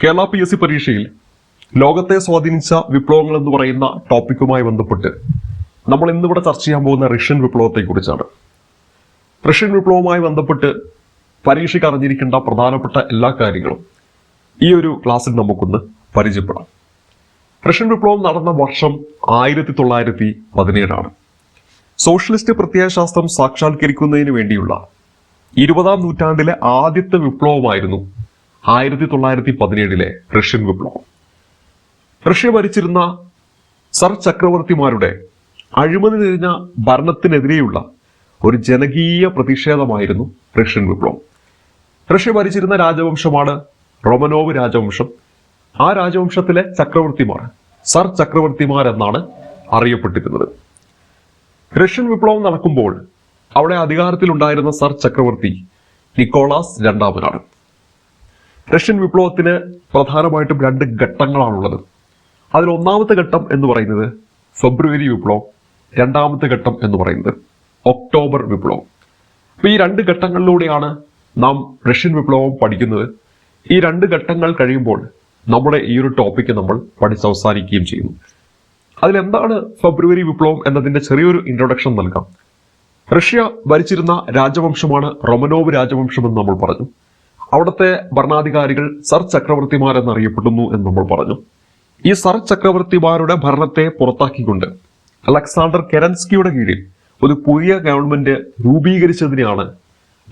Kerala P S C പരീക്ഷയിൽ ലോകത്തെ സ്വാധീനിച്ച വിപ്ലവങ്ങൾ എന്ന് പറയുന്ന ടോപ്പിക്കുമായി ബന്ധപ്പെട്ട് നമ്മൾ ഇന്നിവിടെ ചർച്ച ചെയ്യാൻ പോകുന്ന റഷ്യൻ വിപ്ലവത്തെക്കുറിച്ചാണ്. റഷ്യൻ വിപ്ലവവുമായി ബന്ധപ്പെട്ട് പരീക്ഷയ്ക്ക് അറിഞ്ഞിരിക്കേണ്ട പ്രധാനപ്പെട്ട എല്ലാ കാര്യങ്ങളും ഈ ഒരു ക്ലാസ്സിൽ നമുക്കൊന്ന് പരിചയപ്പെടാം. റഷ്യൻ വിപ്ലവം നടന്ന വർഷം ആയിരത്തി തൊള്ളായിരത്തി പതിനേഴാണ് സോഷ്യലിസ്റ്റ് പ്രത്യയശാസ്ത്രം സാക്ഷാത്കരിക്കുന്നതിന് വേണ്ടിയുള്ള ഇരുപതാം നൂറ്റാണ്ടിലെ ആദ്യത്തെ വിപ്ലവമായിരുന്നു ആയിരത്തി തൊള്ളായിരത്തി പതിനേഴിലെ റഷ്യൻ വിപ്ലവം. റഷ്യ ഭരിച്ചിരുന്ന സർ ചക്രവർത്തിമാരുടെ അഴിമതി നിറഞ്ഞ ഭരണത്തിനെതിരെയുള്ള ഒരു ജനകീയ പ്രതിഷേധമായിരുന്നു റഷ്യൻ വിപ്ലവം. റഷ്യ ഭരിച്ചിരുന്ന രാജവംശമാണ് റൊമനോവ് രാജവംശം. ആ രാജവംശത്തിലെ ചക്രവർത്തിമാർ സർ ചക്രവർത്തിമാർ എന്നാണ് അറിയപ്പെട്ടിരുന്നത്. റഷ്യൻ വിപ്ലവം നടക്കുമ്പോൾ അവിടെ അധികാരത്തിലുണ്ടായിരുന്ന സർ ചക്രവർത്തി നിക്കോളാസ് രണ്ടാമനാണ്. റഷ്യൻ വിപ്ലവത്തിന് പ്രധാനമായിട്ടും രണ്ട് ഘട്ടങ്ങളാണുള്ളത്. അതിൽ ഒന്നാമത്തെ ഘട്ടം എന്ന് പറയുന്നത് ഫെബ്രുവരി വിപ്ലവം രണ്ടാമത്തെ ഘട്ടം എന്ന് പറയുന്നത് ഒക്ടോബർ വിപ്ലവം. അപ്പൊ ഈ രണ്ട് ഘട്ടങ്ങളിലൂടെയാണ് നാം റഷ്യൻ വിപ്ലവം പഠിക്കുന്നത്. ഈ രണ്ട് ഘട്ടങ്ങൾ കഴിയുമ്പോൾ നമ്മുടെ ഈ ഒരു ടോപ്പിക്ക് നമ്മൾ പഠിച്ചവസാനിക്കുകയും ചെയ്യുന്നു. അതിലെന്താണ് ഫെബ്രുവരി വിപ്ലവം എന്നതിന്റെ ചെറിയൊരു ഇൻട്രൊഡക്ഷൻ നൽകാം. റഷ്യ ഭരിച്ചിരുന്ന രാജവംശമാണ് റൊമനോവ് രാജവംശം എന്ന് നമ്മൾ പറഞ്ഞു. അവിടുത്തെ ഭരണാധികാരികൾ സർ ചക്രവർത്തിമാരെന്നറിയപ്പെടുന്നു എന്ന് നമ്മൾ പറഞ്ഞു. ഈ സർ ചക്രവർത്തിമാരുടെ ഭരണത്തെ പുറത്താക്കിക്കൊണ്ട് അലക്സാണ്ടർ കെരൻസ്കിയുടെ കീഴിൽ ഒരു പുതിയ ഗവൺമെന്റ് രൂപീകരിച്ചതിനെയാണ്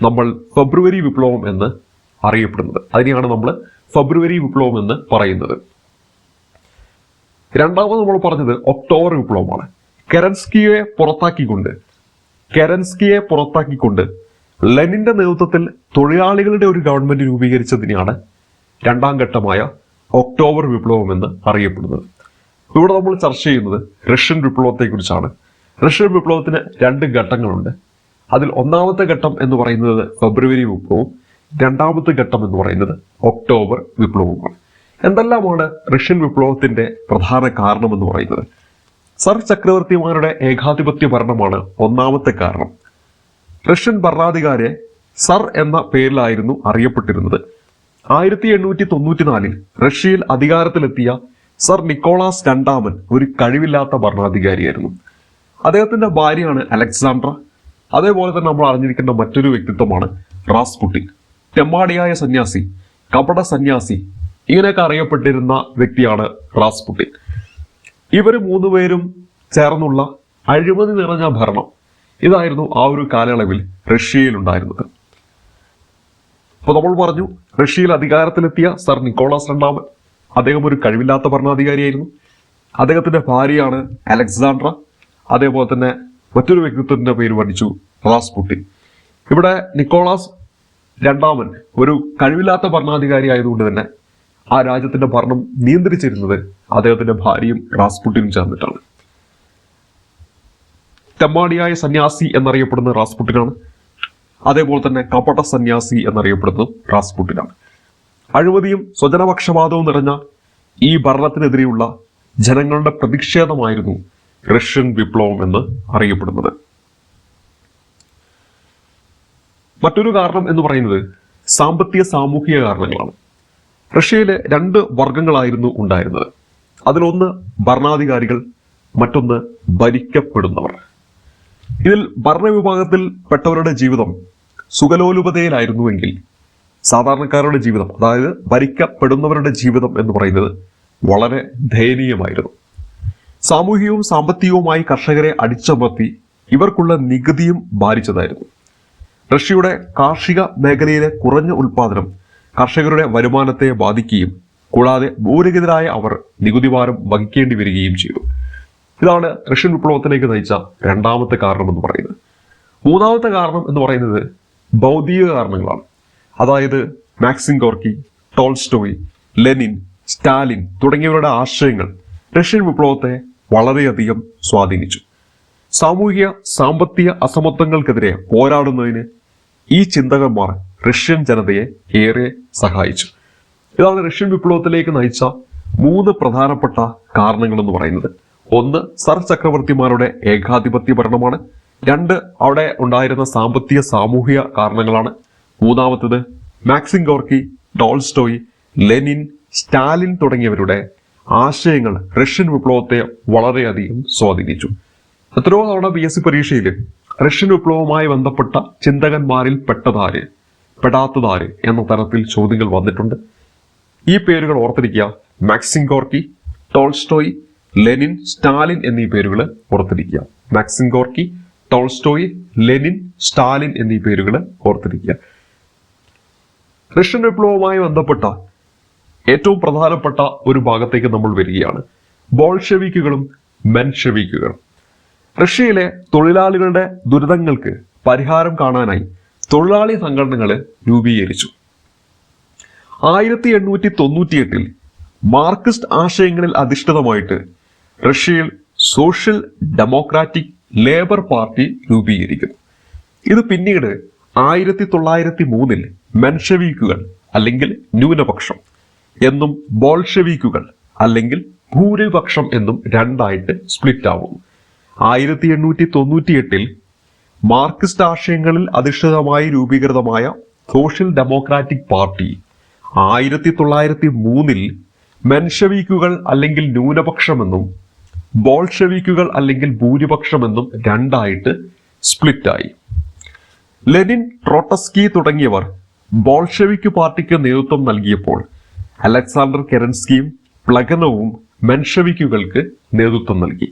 നമ്മൾ ഫെബ്രുവരി വിപ്ലവം എന്ന് അറിയപ്പെടുന്നത്. അതിനെയാണ് നമ്മൾ ഫെബ്രുവരി വിപ്ലവം എന്ന് പറയുന്നത്. രണ്ടാമത് നമ്മൾ പറഞ്ഞത് ഒക്ടോബർ വിപ്ലവമാണ്. കെരൻസ്കിയെ പുറത്താക്കിക്കൊണ്ട് കെരൻസ്കിയെ പുറത്താക്കിക്കൊണ്ട് ലെനിന്റെ നേതൃത്വത്തിൽ തൊഴിലാളികളുടെ ഒരു ഗവൺമെന്റ് രൂപീകരിച്ചതിനെയാണ് രണ്ടാം ഘട്ടമായ ഒക്ടോബർ വിപ്ലവം എന്ന് അറിയപ്പെടുന്നത്. ഇവിടെ നമ്മൾ ചർച്ച ചെയ്യുന്നത് റഷ്യൻ വിപ്ലവത്തെക്കുറിച്ചാണ് റഷ്യൻ വിപ്ലവത്തിന് രണ്ട് ഘട്ടങ്ങളുണ്ട്. അതിൽ ഒന്നാമത്തെ ഘട്ടം എന്ന് പറയുന്നത് ഫെബ്രുവരി വിപ്ലവവും രണ്ടാമത്തെ ഘട്ടം എന്ന് പറയുന്നത് ഒക്ടോബർ വിപ്ലവവുമാണ്. എന്തെല്ലാമാണ് റഷ്യൻ വിപ്ലവത്തിന്റെ പ്രധാന കാരണം എന്ന് പറയുന്നത്? സർ ചക്രവർത്തിമാരുടെ ഏകാധിപത്യ ഭരണമാണ് ഒന്നാമത്തെ കാരണം. റഷ്യൻ ഭരണാധികാരെ സർ എന്ന പേരിലായിരുന്നു അറിയപ്പെട്ടിരുന്നത്. ആയിരത്തി എണ്ണൂറ്റി തൊണ്ണൂറ്റിനാലിൽ റഷ്യയിൽ അധികാരത്തിലെത്തിയ സർ നിക്കോളാസ് രണ്ടാമൻ ഒരു കഴിവില്ലാത്ത ഭരണാധികാരിയായിരുന്നു. അദ്ദേഹത്തിന്റെ ഭാര്യയാണ് അലക്സാണ്ട്ര അതേപോലെ തന്നെ നമ്മൾ അറിഞ്ഞിരിക്കേണ്ട മറ്റൊരു വ്യക്തിത്വമാണ് റാസ്പുട്ടിൻ തെമ്മാടിയായ സന്യാസി കപട സന്യാസി ഇങ്ങനെയൊക്കെ അറിയപ്പെട്ടിരുന്ന വ്യക്തിയാണ് റാസ്പുട്ടിൻ ഇവർ മൂന്നുപേരും ചേർന്നുള്ള അഴിമതി നിറഞ്ഞ ഭരണം. ഇതായിരുന്നു ആ ഒരു കാലയളവിൽ റഷ്യയിൽ ഉണ്ടായിരുന്നത് അപ്പോൾ നമ്മൾ പറഞ്ഞു റഷ്യയിൽ അധികാരത്തിലെത്തിയ സർ നിക്കോളാസ് രണ്ടാമൻ. അദ്ദേഹം ഒരു കഴിവില്ലാത്ത ഭരണാധികാരിയായിരുന്നു. അദ്ദേഹത്തിന്റെ ഭാര്യയാണ് അലക്സാണ്ട്ര. അതേപോലെ തന്നെ മറ്റൊരു വ്യക്തിത്വത്തിന്റെ പേര് പഠിച്ചു റാസ്പുട്ടിൻ. ഇവിടെ നിക്കോളാസ് രണ്ടാമൻ ഒരു കഴിവില്ലാത്ത ഭരണാധികാരി ആയതുകൊണ്ട് തന്നെ ആ രാജ്യത്തിന്റെ ഭരണം നിയന്ത്രിച്ചിരുന്നത് അദ്ദേഹത്തിന്റെ ഭാര്യയും റാസ്പുട്ടിനും ചേർന്നിട്ടാണ്. തെമ്മാടിയായ സന്യാസി എന്നറിയപ്പെടുന്ന റാസ്പുട്ടിനാണ്. അതേപോലെ തന്നെ കപട സന്യാസി എന്നറിയപ്പെടുന്നത് റാസ്പുട്ടിനാണ്. അഴിമതിയും സ്വജനപക്ഷപാതവും നിറഞ്ഞ ഈ ഭരണത്തിനെതിരെയുള്ള ജനങ്ങളുടെ പ്രതിഷേധമായിരുന്നു റഷ്യൻ വിപ്ലവം എന്ന് അറിയപ്പെടുന്നത്. മറ്റൊരു കാരണം എന്ന് പറയുന്നത് സാമ്പത്തിക സാമൂഹിക കാരണങ്ങളാണ്. റഷ്യയിലെ രണ്ട് വർഗങ്ങളായിരുന്നു ഉണ്ടായിരുന്നത്. അതിലൊന്ന് ഭരണാധികാരികൾ മറ്റൊന്ന് ഭരിക്കപ്പെടുന്നവർ. ഇതിൽ ഭരണവിഭാഗത്തിൽ പെട്ടവരുടെ ജീവിതം സുഖലോലുപതയിലായിരുന്നുവെങ്കിൽ സാധാരണക്കാരുടെ ജീവിതം അതായത് ഭരിക്കപ്പെടുന്നവരുടെ ജീവിതം എന്ന് പറയുന്നത് വളരെ ദയനീയമായിരുന്നു. സാമൂഹികവും സാമ്പത്തികവുമായി കർഷകരെ അടിച്ചമർത്തി ഇവർക്കുള്ള നികുതിയും ഭാരിച്ചതായിരുന്നു റഷ്യയുടെ കാർഷിക മേഖലയിലെ കുറഞ്ഞ ഉൽപാദനം കർഷകരുടെ വരുമാനത്തെ ബാധിക്കുകയും കൂടാതെ ഭൂരഹിതരായ അവർ നികുതി ഭാരം വഹിക്കേണ്ടി വരികയും ചെയ്തു. ഇതാണ് റഷ്യൻ വിപ്ലവത്തിലേക്ക് നയിച്ച രണ്ടാമത്തെ കാരണം എന്ന് പറയുന്നത്. മൂന്നാമത്തെ കാരണം എന്ന് പറയുന്നത് ഭൗതിക കാരണങ്ങളാണ്. അതായത് Maxim Gorky Tolstoy Lenin Stalin തുടങ്ങിയവരുടെ ആശയങ്ങൾ റഷ്യൻ വിപ്ലവത്തെ വളരെയധികം സ്വാധീനിച്ചു. സാമൂഹിക സാമ്പത്തിക അസമത്വങ്ങൾക്കെതിരെ പോരാടുന്നതിന് ഈ ചിന്തകന്മാർ റഷ്യൻ ജനതയെ ഏറെ സഹായിച്ചു. ഇതാണ് റഷ്യൻ വിപ്ലവത്തിലേക്ക് നയിച്ച മൂന്ന് പ്രധാനപ്പെട്ട കാരണങ്ങൾ എന്ന് പറയുന്നത്. ഒന്ന് സർ ചക്രവർത്തിമാരുടെ ഏകാധിപത്യ ഭരണമാണ്. രണ്ട് അവിടെ ഉണ്ടായിരുന്ന സാമ്പത്തിക സാമൂഹിക കാരണങ്ങളാണ്. മൂന്നാമത്തത് Maxim Gorky Tolstoy Lenin Stalin തുടങ്ങിയവരുടെ ആശയങ്ങൾ റഷ്യൻ വിപ്ലവത്തെ വളരെയധികം സ്വാധീനിച്ചു. എത്രയോ തവണ പി എസ് സി പരീക്ഷയിൽ റഷ്യൻ വിപ്ലവവുമായി ബന്ധപ്പെട്ട ചിന്തകന്മാരിൽ പെട്ടതാര് പെടാത്തതാര് എന്ന തരത്തിൽ ചോദ്യങ്ങൾ വന്നിട്ടുണ്ട്. ഈ പേരുകൾ ഓർത്തിരിക്കുക. Maxim Gorky Tolstoy Lenin Stalin എന്നീ പേരുകൾ ഓർത്തിരിക്കുക Maxim Gorky Tolstoy Lenin Stalin എന്നീ പേരുകൾ ഓർത്തിരിക്കുക റഷ്യൻ വിപ്ലവവുമായി ബന്ധപ്പെട്ട ഏറ്റവും പ്രധാനപ്പെട്ട ഒരു ഭാഗത്തേക്ക് നമ്മൾ വരികയാണ്. ബോൾഷെവിക്കുകളും മെൻഷെവിക്കുകളും. റഷ്യയിലെ തൊഴിലാളികളുടെ ദുരിതങ്ങൾക്ക് പരിഹാരം കാണാനായി തൊഴിലാളി സംഘടനകൾ രൂപീകരിച്ചു. ആയിരത്തി എണ്ണൂറ്റി തൊണ്ണൂറ്റിയെട്ടിൽ മാർക്സിസ്റ്റ് ആശയങ്ങളിൽ അധിഷ്ഠിതമായിട്ട് റഷ്യയിൽ സോഷ്യൽ ഡെമോക്രാറ്റിക് ലേബർ പാർട്ടി രൂപീകരിക്കുന്നു. ഇത് പിന്നീട് ആയിരത്തി തൊള്ളായിരത്തി മൂന്നിൽ മെൻഷവീക്കുകൾ അല്ലെങ്കിൽ ന്യൂനപക്ഷം എന്നും ബോൾഷവീക്കുകൾ അല്ലെങ്കിൽ ഭൂരിപക്ഷം എന്നും രണ്ടായിട്ട് സ്പ്ലിറ്റ് ആവുന്നു ആയിരത്തി എണ്ണൂറ്റി തൊണ്ണൂറ്റി എട്ടിൽ മാർക്സിസ്റ്റ് ആശയങ്ങളിൽ അധിഷ്ഠിതമായി രൂപീകൃതമായ സോഷ്യൽ ഡെമോക്രാറ്റിക് പാർട്ടി ആയിരത്തി തൊള്ളായിരത്തി മൂന്നിൽ മെൻഷവീക്കുകൾ അല്ലെങ്കിൽ ന്യൂനപക്ഷമെന്നും ബോൾഷെവിക്കുകൾ അല്ലെങ്കിൽ ഭൂരിപക്ഷമെന്നും രണ്ടായിട്ട് സ്പ്ലിറ്റായി. ലെനിൻ ട്രോട്ടസ്കി തുടങ്ങിയവർ ബോൾഷെവിക് പാർട്ടിക്ക് നേതൃത്വം നൽകിയപ്പോൾ അലക്സാണ്ടർ കെറൻസ്കിയും പ്ലഗനവും മെൻഷവിക്കുകൾക്ക് നേതൃത്വം നൽകി.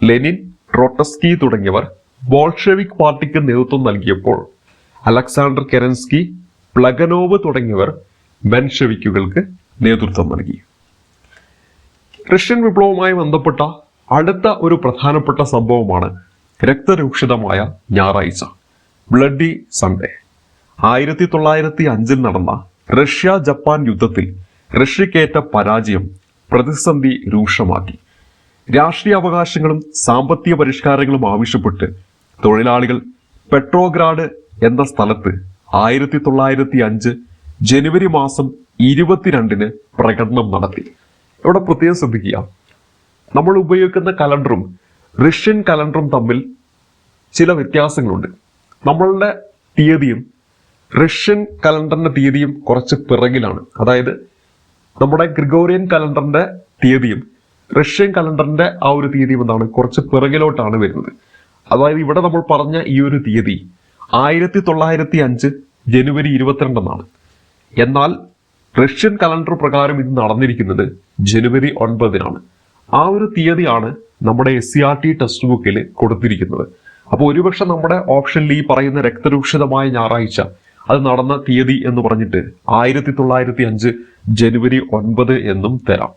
ലെനിൻ ട്രോട്ടസ്കി തുടങ്ങിയവർ ബോൾഷെവിക് പാർട്ടിക്ക് നേതൃത്വം നൽകിയപ്പോൾ അലക്സാണ്ടർ കെരൻസ്കി പ്ലഗനോവ് തുടങ്ങിയവർ മെൻഷവിക്കുകൾക്ക് നേതൃത്വം നൽകി. റഷ്യൻ വിപ്ലവവുമായി ബന്ധപ്പെട്ട അടുത്ത ഒരു പ്രധാനപ്പെട്ട സംഭവമാണ് രക്തരൂക്ഷിതമായ ഞായറാഴ്ച ബ്ലഡി സൺഡേ ആയിരത്തി തൊള്ളായിരത്തി അഞ്ചിൽ നടന്ന റഷ്യ ജപ്പാൻ യുദ്ധത്തിൽ റഷ്യക്കേറ്റ പരാജയം പ്രതിസന്ധി രൂക്ഷമാക്കി. രാഷ്ട്രീയ അവകാശങ്ങളും സാമ്പത്തിക പരിഷ്കാരങ്ങളും ആവശ്യപ്പെട്ട് തൊഴിലാളികൾ പെട്രോഗ്രാഡ് എന്ന സ്ഥലത്ത് ആയിരത്തി തൊള്ളായിരത്തി അഞ്ച് ജനുവരി മാസം ഇരുപത്തിരണ്ടിന് പ്രകടനം നടത്തി. ഇവിടെ പ്രത്യേകം ശ്രദ്ധിക്കുക നമ്മൾ ഉപയോഗിക്കുന്ന കലണ്ടറും റഷ്യൻ കലണ്ടറും തമ്മിൽ ചില വ്യത്യാസങ്ങളുണ്ട്. നമ്മളുടെ തീയതിയും റഷ്യൻ കലണ്ടറിന്റെ തീയതിയും കുറച്ച് പിറകിലാണ്. അതായത് നമ്മുടെ ഗ്രിഗോറിയൻ കലണ്ടറിന്റെ തീയതിയും റഷ്യൻ കലണ്ടറിന്റെ ആ ഒരു തീയതിയും എന്താണ് കുറച്ച് പിറകിലോട്ടാണ് വരുന്നത്. അതായത് ഇവിടെ നമ്മൾ പറഞ്ഞ ഈ ഒരു തീയതി ആയിരത്തി തൊള്ളായിരത്തി അഞ്ച് ജനുവരി ഇരുപത്തിരണ്ടെന്നാണ്. എന്നാൽ റഷ്യൻ കലണ്ടർ പ്രകാരം ഇത് നടന്നിരിക്കുന്നത് ജനുവരി ഒൻപതിനാണ്. ആ ഒരു തീയതിയാണ് നമ്മുടെ S C R T text ബുക്കിൽ കൊടുത്തിരിക്കുന്നത്. അപ്പോൾ ഒരുപക്ഷെ നമ്മുടെ ഓപ്ഷനിൽ ഈ പറയുന്ന രക്തരൂക്ഷിതമായ ഞായറാഴ്ച അത് നടന്ന തീയതി എന്ന് പറഞ്ഞിട്ട് ആയിരത്തി തൊള്ളായിരത്തി അഞ്ച് ജനുവരി ഒൻപത് എന്നും തരാം.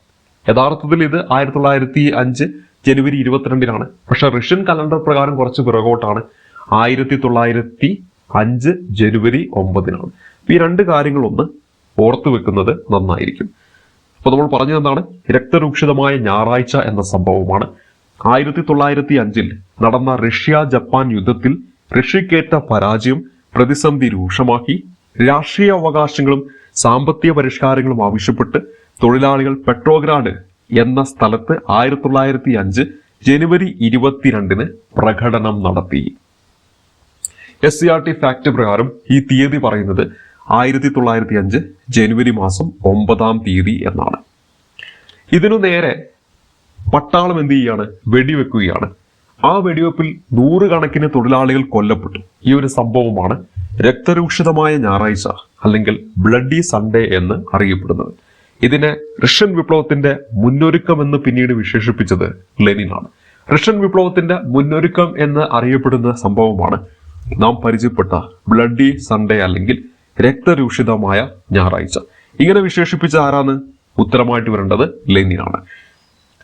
യഥാർത്ഥത്തിൽ ഇത് ആയിരത്തി തൊള്ളായിരത്തി അഞ്ച് ജനുവരി ഇരുപത്തിരണ്ടിനാണ്. പക്ഷെ റഷ്യൻ കലണ്ടർ പ്രകാരം കുറച്ച് പിറകോട്ടാണ് ആയിരത്തി തൊള്ളായിരത്തി അഞ്ച് ജനുവരി ഒമ്പതിനാണ്. ഈ രണ്ട് കാര്യങ്ങളൊന്ന് ഓർത്തു വെക്കുന്നത് നന്നായിരിക്കും. അപ്പൊ നമ്മൾ പറഞ്ഞത് എന്താണ്? രക്തരൂക്ഷിതമായ ഞായറാഴ്ച എന്ന സംഭവമാണ്. ആയിരത്തി തൊള്ളായിരത്തി അഞ്ചിൽ നടന്ന റഷ്യ ജപ്പാൻ യുദ്ധത്തിൽ റഷ്യക്കേറ്റ പരാജയം പ്രതിസന്ധി രൂക്ഷമാക്കി. രാഷ്ട്രീയ അവകാശങ്ങളും സാമ്പത്തിക പരിഷ്കാരങ്ങളും ആവശ്യപ്പെട്ട് തൊഴിലാളികൾ പെട്രോഗ്രാഡ് എന്ന സ്ഥലത്ത് ആയിരത്തി തൊള്ളായിരത്തി അഞ്ച് ജനുവരി ഇരുപത്തിരണ്ടിന് പ്രകടനം നടത്തി. S C R T fact പ്രകാരം ഈ തീയതി പറയുന്നത് ആയിരത്തി തൊള്ളായിരത്തി അഞ്ച് ജനുവരി മാസം ഒമ്പതാം തീയതി എന്നാണ്. ഇതിനു നേരെ പട്ടാളം എന്ത് ചെയ്യാണ്? വെടിവെക്കുകയാണ്. ആ വെടിവെപ്പിൽ നൂറുകണക്കിന് തൊഴിലാളികൾ കൊല്ലപ്പെട്ടു. ഈ ഒരു സംഭവമാണ് രക്തരൂക്ഷിതമായ ഞായറാഴ്ച അല്ലെങ്കിൽ ബ്ലഡി സൺഡേ എന്ന് അറിയപ്പെടുന്നത്. ഇതിനെ റഷ്യൻ വിപ്ലവത്തിന്റെ മുന്നൊരുക്കം എന്ന് പിന്നീട് വിശേഷിപ്പിച്ചത് ലെനിനാണ്. റഷ്യൻ വിപ്ലവത്തിന്റെ മുന്നൊരുക്കം എന്ന് അറിയപ്പെടുന്ന സംഭവമാണ് നാം പരിചയപ്പെട്ട ബ്ലഡി സൺഡേ അല്ലെങ്കിൽ രക്തരൂഷിതമായ ഞായറാഴ്ച. ഇങ്ങനെ വിശേഷിപ്പിച്ച ആരാണ്? ഉത്തരമായിട്ട് വരേണ്ടത് ലെനിനാണ്.